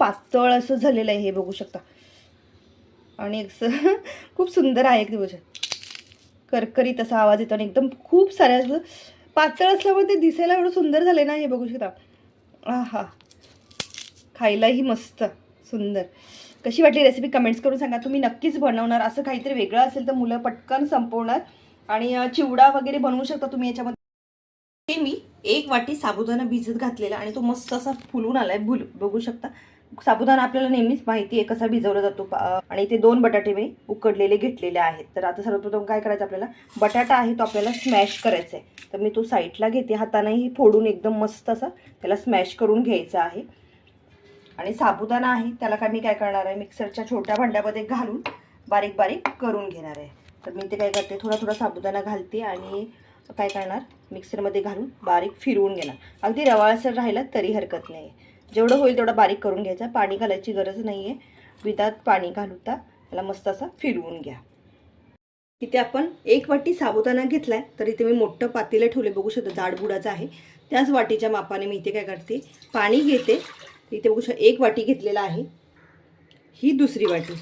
पातळ असं झालेलं आहे हे बघू शकता. आणि असं खूप सुंदर आहे एक दिवस. करकरीत असा आवाज येतो आणि एकदम खूप साऱ्या पातळ असल्यामुळे ते दिसायला एवढं सुंदर झालं ना हे बघू शकता. आहा. खायलाही मस्त सुंदर. कशी वाटली रेसिपी कमेंट्स करून सांगा. तुम्ही नक्कीच बनवणार. असं काहीतरी वेगळं असेल तर मुलं पटकन संपवणार. आणि चिवडा वगैरे बनवू शकता तुम्ही याच्यामध्ये. हे मी एक वाटी साबुदाणा भिजत घातलेला आणि तो मस्त असा फुलून आलाय. भुल बघू शकता. साबुदाणा आपल्याला नेहमीच माहिती आहे कसा भिजवला जातो आणि ते दोन बटाटे मी उकडलेले घेतलेले आहेत. तर आता सर्वप्रथम काय करायचं आपल्याला? बटाटा आहे तो आपल्याला स्मॅश करायचा आहे. तर मी तो साईडला घेते. हातानेही फोडून एकदम मस्त असा त्याला स्मॅश करून घ्यायचा आहे. आणि साबुदाणा आहे त्याला काय मी काय करणार आहे? मिक्सरच्या छोट्या भांड्यामध्ये घालून बारीक बारीक करून घेणार आहे. तर मी ते काय करते? थोडा थोडा साबुदाणा घालते आणि काय करणार? मिक्सरमध्ये घालून बारीक फिरवून घेणार. अगदी रवाळसर राहिला तरी हरकत नाही. जेवढं होईल तेवढं बारीक करून घ्यायचा. पाणी घालायची गरज नाही आहे विदात पाणी घालूता त्याला मस्त असा फिरवून घ्या. इथे आपण एक वाटी साबुदाणा घेतला आहे तर इथे मी मोठं पातेलं ठेवले बघू शकता जाडबुडाचं आहे. त्याच वाटीच्या मापाने मी इथे काय करते? पाणी घेते. इथे बघू शकता एक वाटी घेतलेला आहे. ही दुसरी वाटी.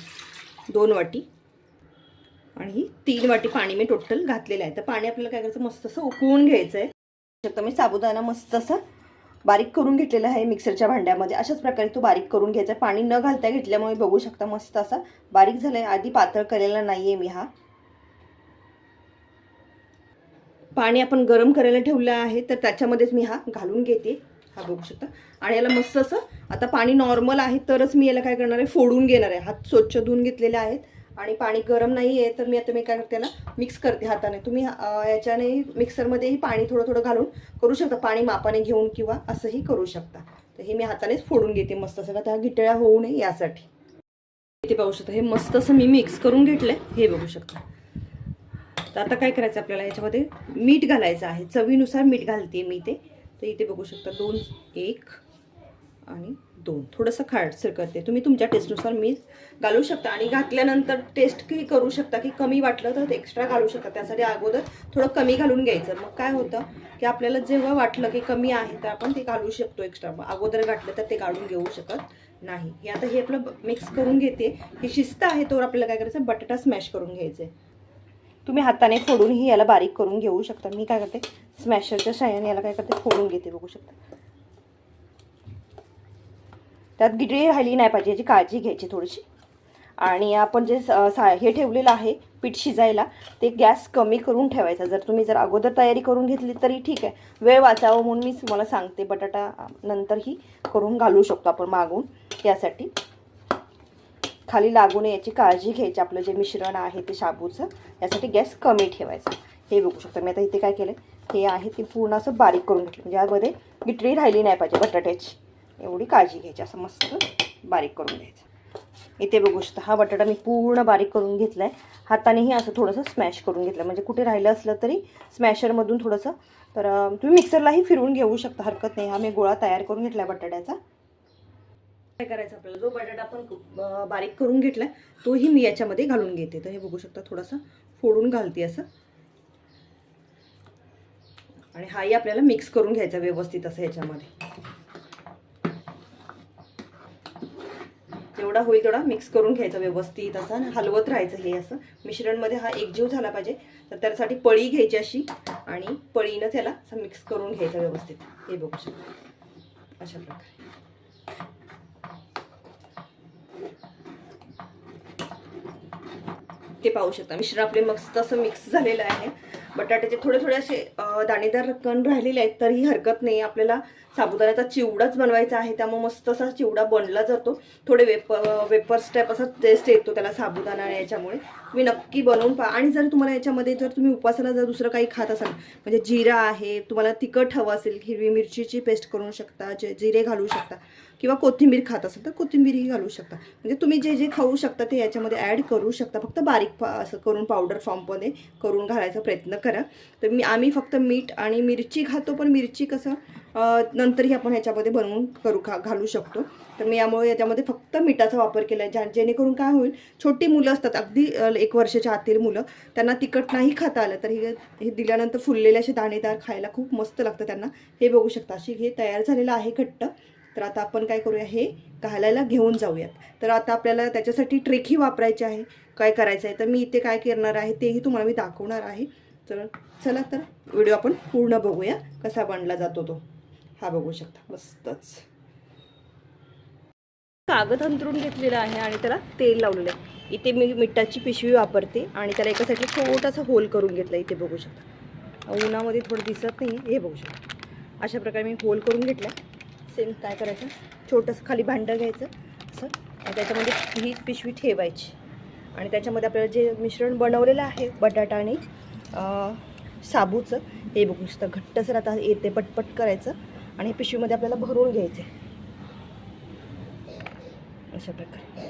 दोन वाटी. आणि ही तीन वाटी पाणी मी टोटल घातलेलं आहे. तर पाणी आपल्याला काय करायचं? मस्त असं उकळून घ्यायचं आहे शकता मी साबुदाणा मस्त असं बारीक करून घेतलेला आहे मिक्सरच्या भांड्यामध्ये. अशाच प्रकारे तो बारीक करून घ्यायचा आहे. पाणी न घालता घेतल्यामुळे बघू शकता मस्त असा बारीक झाला आहे आधी पातळ केलेला नाही आहे मी हा. पाणी आपण गरम करायला ठेवलं आहे तर त्याच्यामध्येच मी हा घालून घेते. हा बघू शकता. आणि याला मस्त असं आता पाणी नॉर्मल आहे तरच मी याला काय करणार आहे? फोडून घेणार आहे. हात स्वच्छ धुवून घेतलेले आहेत. आणि पाणी गरम नाही आहे तर मी आता मी काय करते याला मिक्स करते हाताने. तुम्ही याच्याने मिक्सरमध्येही पाणी थोडं थोडं घालून करू शकता. पाणी मापाने घेऊन किंवा असंही करू शकता. तर हे मी हातानेच फोडून घेते मस्त असं का त्या गिटळ्या होऊ नये यासाठी. इथे पाहू शकता हे मस्त असं मी मिक्स करून घेतलं हे बघू शकता. तर आता काय करायचं आपल्याला? याच्यामध्ये मीठ घालायचं आहे. चवीनुसार मीठ घालते मी ते. तर इथे बघू शकता दोन एक आणि दोन. थोडंसं खाडसर करते. तुम्ही तुमच्या टेस्टनुसार मीठ घालू शकता आणि घातल्यानंतर टेस्ट की करू शकता की कमी वाटलं तर एक्स्ट्रा घालू शकता. त्यासाठी अगोदर थोडं कमी घालून घ्यायचं. मग काय होतं की आपल्याला जेव्हा वाटलं की कमी आहे तर आपण ते घालू शकतो एक्स्ट्रा अगोदर घातलं तर ते काढून घेऊ शकत नाही. हे आता हे आपलं मिक्स करून घेते. ही शिस्त आहे तर आपल्याला काय करायचं बटाटा स्मॅश करून घ्यायचं आहे तुम्ही हाताने फोडूनही याला बारीक करून घेऊ शकता. मी काय करते? स्मॅशरच्या साह्याने याला काय करते? फोडून घेते बघू शकता. त्यात गिटळी राहिली नाही पाहिजे याची काळजी घ्यायची थोडीशी. आणि आपण जे स- सा हे ठेवलेलं आहे पीठ शिजायला ते गॅस कमी करून ठेवायचा. जर तुम्ही जर अगोदर तयारी करून घेतली तरी ठीक आहे. वेळ वाचावं म्हणून मी तुम्हाला सांगते बटाटा नंतरही करून घालू शकतो आपण मागून यासाठी खाली लागू नये याची काळजी घ्यायची आपलं जे मिश्रण आहे ते शाबूचं यासाठी गॅस कमी ठेवायचा. हे बघू शकतो मी आता इथे काय केलं हे आहे ते पूर्ण असं बारीक करून घेतलं. म्हणजे यामध्ये गिटरी राहिली नाही पाहिजे बटाट्याची. एवढी काळजी घ्यायची असं मस्त बारीक करून घ्यायचं. इथे बघू शकता हा बटाटा मी पूर्ण बारीक करून घेतला आहे हातानेही असं थोडंसं स्मॅश करून घेतलं. म्हणजे कुठे राहिलं असलं तरी स्मॅशरमधून थोडंसं. तर तुम्ही मिक्सरलाही फिरवून घेऊ शकता हरकत नाही. हा मी गोळा तयार करून घेतला आहे बटाट्याचा. काय करायचं आपल्याला? जो बटाटा आपण बारीक करून घेतलाय तोही मी याच्यामध्ये घालून घेते. तर हे बघू शकता थोडंसं फोडून घालते असं. आणि हाही आपल्याला मिक्स करून घ्यायचा व्यवस्थित असं ह्याच्यामध्ये. जेवढा होईल तेवढा मिक्स करून घ्यायचा व्यवस्थित असं हलवत राहायचं हे असं. मिश्रणमध्ये हा एकजीव झाला पाहिजे. तर त्यासाठी पळी घ्यायची अशी आणि पळीनं त्याला असं मिक्स करून घ्यायचं व्यवस्थित. हे बघू शकता. अशा प्रकारे. ते पाहू शकता. मिश्रण आपले मस्त असं मिक्स झालेलं आहे. बटाट्याचे थोडे थोडे असे दाणेदार कण राहिलेले आहेत तरीही हरकत नाही. आपल्याला साबुदाण्याचा चिवडाच बनवायचा आहे. त्यामुळे मस्त असा चिवडा बनला जातो. थोडे वेप वेपर स्टेप असा टेस्ट येतो त्याला साबुदाणा याच्यामुळे. तुम्ही नक्की बनवून पहा. आणि जर तुम्हाला याच्यामध्ये जर तुम्ही उपासाला जर दुसरं काही खात असाल म्हणजे जिरा आहे तुम्हाला तिखट हवं असेल हिरवी मिरचीची पेस्ट करू शकता जे जिरे घालू शकता किंवा कोथिंबीर खात असेल तर कोथिंबीरही घालू शकता. म्हणजे तुम्ही जे जे खाऊ शकता ते याच्यामध्ये ॲड करू शकता. फक्त बारीक पा असं करून पावडर फॉर्ममध्ये करून घालायचा प्रयत्न करा. तर मी आम्ही फक्त मीठ आणि मिरची खातो पण मिरची कसं नंतरही आपण ह्याच्यामध्ये बनवून करू खा घालू शकतो. तर मी यामुळे याच्यामध्ये फक्त मिठाचा वापर केला आहे ज्या जेणेकरून काय होईल छोटी मुलं असतात अगदी एक वर्षाच्या आतील मुलं त्यांना तिखट नाही खाता आलं तर हे हे दिल्यानंतर फुललेले असे दाणेदार खायला खूप मस्त लागतं त्यांना. हे बघू शकता अशी हे तयार झालेलं आहे घट्ट. तर आता आपण काय करूया हे घालायला घेऊन जाऊयात. तर आता आपल्याला त्याच्यासाठी ट्रेकही वापरायची आहे. काय करायचं आहे? तर मी इथे काय करणार आहे तेही तुम्हाला मी दाखवणार आहे. तर चला तर व्हिडिओ आपण पूर्ण बघूया कसा बनला जातो तो. हा बघू शकता. मस्तच. कागद अंतरून घेतलेला आहे आणि त्याला तेल लावलेलं आहे. इथे मी मिठाची पिशवी वापरते आणि त्याला एका साईडला छोटासा होल करून घेतला इथे बघू शकता. उन्हामध्ये थोडं दिसत नाही हे बघू शकता. अशा प्रकारे मी होल करून घेतला सेम काय करायचं? छोटंसं खाली भांडं घ्यायचं असं. आणि त्याच्यामध्ये ही पिशवी ठेवायची. आणि त्याच्यामध्ये आपल्याला जे मिश्रण बनवलेलं आहे बटाटा आणि साबूचं हे बघू शकता. घट्टसर आता येते पटपट करायचं. आणि पिशवीमध्ये आपल्याला भरून घ्यायचं. अशा प्रकारे.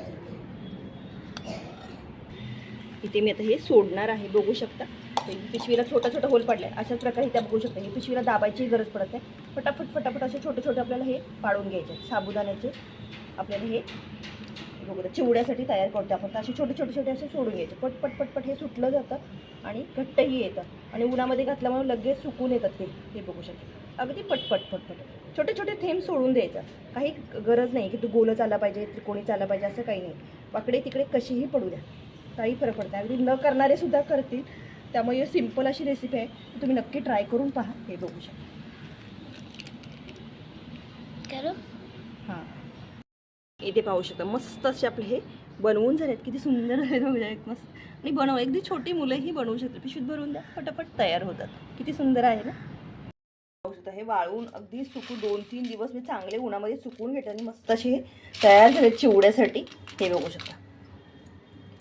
इथे मी आता हे सोडणार आहे. बघू शकता. हे पिशवीला छोटा छोटा होल आहे अशाच प्रकारे त्या बघू शकता. हे पिशवीला दाबायची गरज पडत नाही. फटाफट फटाफट असे छोटे छोटे आपल्याला हे पाडून घ्यायचे साबुदाण्याचे आपल्याला हे बघू चिवड्यासाठी तयार करतो आपण. असे छोटे छोटे छोटे असे सोडून घ्यायचे. पट पट हे सुटलं जातं आणि घट्टही येतं. आणि उन्हामध्ये घातल्यामुळे लगेच सुकून येतात ते. हे बघू शकता. अगदी पटपट पटपट छोटे छोटे थेंब सोडून द्यायचं. काही गरज नाही की तू गोलच आला पाहिजे त्रिकोणीच आला पाहिजे असं काही नाही. वाकडे तिकडे कशीही पडू द्या. काही फरक पडत नाही. अगदी न करणारे सुद्धा करतील. त्यामुळे सिंपल अशी रेसिपी आहे. तुम्ही नक्की ट्राय करून पहा. हे बघू शकता. हां. इथे पाहू शकता. मस्त असे आपले हे बनवून झालेत किती सुंदर आहेत बघा, एक मस्त. आणि बनव अगदी छोटी मुलंही बनवू शकतात. पिशवीत भरून द्या. फटाफट तयार होतात. किती सुंदर आहे ना? पाहू शकता हे वाळवून अगदी सुकू दोन तीन दिवस मी चांगले उन्हामध्ये सुकवून घेतले आणि मस्त असे हे तयार झाले चिवड्यासाठी. हे बघू शकता.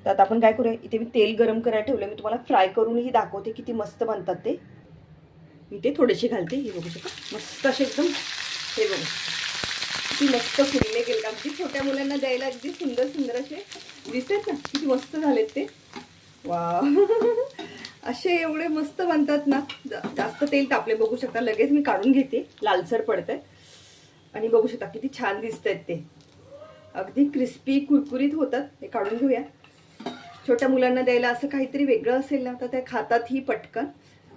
तर आता आपण काय करूया? इथे मी तेल गरम करायला ठेवलं मी तुम्हाला फ्राय करूनही दाखवते किती मस्त बनतात ते. मी ते थोडेसे घालते. हे बघू शकता. मस्त असे एकदम हे बघू किती मस्त फुलले गेले. का अगदी छोट्या मुलांना द्यायला अगदी सुंदर सुंदर असे दिसतात ना. किती मस्त झालेत ते. वा असे एवढे मस्त बनतात ना. जास्त तेल तापले बघू शकता. लगेच मी काढून घेते. लालसर पडतंय. आणि बघू शकता किती छान दिसत आहेत ते. अगदी क्रिस्पी कुरकुरीत होतात. हे काढून घेऊया. छोट्या मुलांना द्यायला असं काहीतरी वेगळं असेल ना तर ते खातातही पटकन.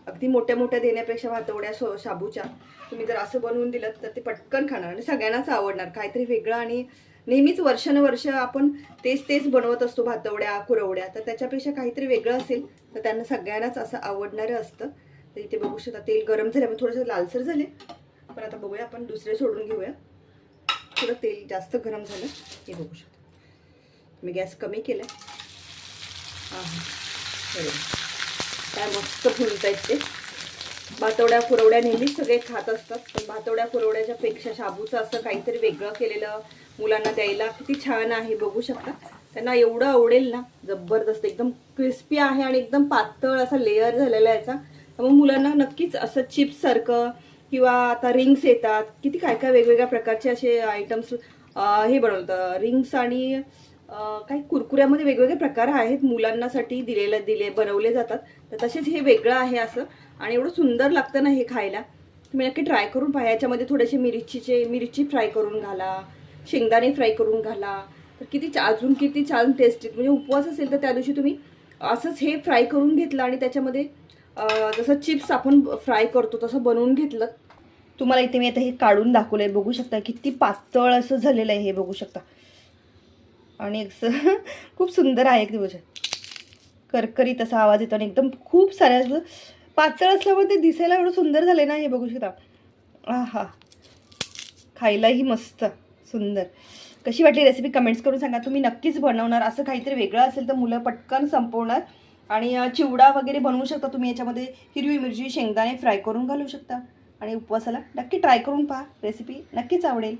अगदी मोठ्या मोठ्या देण्यापेक्षा भातवड्या सो शाबूच्या. तुम्ही जर असं बनवून दिलं तर ते पटकन खाणार. आणि सगळ्यांनाच आवडणार. काहीतरी वेगळं आणि नेहमीच वर्षानुवर्ष आपण तेच तेच बनवत असतो भातवड्या कुरवड्या. तर त्याच्यापेक्षा काहीतरी वेगळं असेल तर त्यांना सगळ्यांनाच असं आवडणारं असतं. तर इथे बघू शकता तेल गरम झाल्यामुळे म्हणजे थोडंसं लालसर झाले. पण आता बघूया आपण दुसरे सोडून घेऊया. थोडं तेल जास्त गरम झालं हे बघू शकता. मी गॅस कमी केला आहे काय मस्त फुलत आहेत ते. भातवड्या कुरवड्या नेहमीच सगळे खात असतात पण भातवड्या कुरवड्याच्या पेक्षा शाबूचं असं काहीतरी वेगळं केलेलं मुलांना द्यायला किती छान आहे बघू शकता. त्यांना एवढं आवडेल ना जबरदस्त एकदम क्रिस्पी आहे आणि एकदम पातळ असा लेअर झालेला आहे याचा. त्यामुळे मुलांना नक्कीच असं चिप्स सारखं किंवा आता रिंग्स येतात किती काय काय वेगवेगळ्या प्रकारचे असे आयटम्स हे बनवतं रिंग्स आणि काही कुरकुऱ्यामध्ये वेगवेगळे प्रकार आहेत. मुलांनासाठी दिलेले दिले बनवले जातात. तर तसेच हे वेगळं आहे असं. आणि एवढं सुंदर लागतं ना हे खायला. तुम्ही नक्की ट्राय करून पहा. याच्यामध्ये थोडेसे मिरचीचे मिरची फ्राय करून घाला. शेंगदाणे फ्राय करून घाला. तर किती अजून किती छान टेस्टी म्हणजे उपवास असेल तर त्या दिवशी तुम्ही असंच हे फ्राय करून घेतलं आणि त्याच्यामध्ये जसं चिप्स आपण फ्राय करतो तसं बनवून घेतलं. तुम्हाला इथे मी आता हे काढून दाखवलं आहे बघू शकता किती पातळ असं झालेलं आहे हे बघू शकता. आणि असं खूप सुंदर आहे एक दिवस. करकरीत असा आवाज येतो आणि एकदम खूप साऱ्या पातळ असल्यामुळे ते दिसायला एवढं सुंदर झाले ना हे बघू शकता. आहा. खायलाही मस्त सुंदर. कशी वाटली रेसिपी कमेंट्स करून सांगा. तुम्ही नक्कीच बनवणार. असं काहीतरी वेगळं असेल तर मुलं पटकन संपवणार. आणि चिवडा वगैरे बनवू शकता तुम्ही. याच्यामध्ये हिरवी मिरची शेंगदाणे फ्राय करून घालू शकता. आणि उपवासाला नक्की ट्राय करून पहा. रेसिपी नक्कीच आवडेल.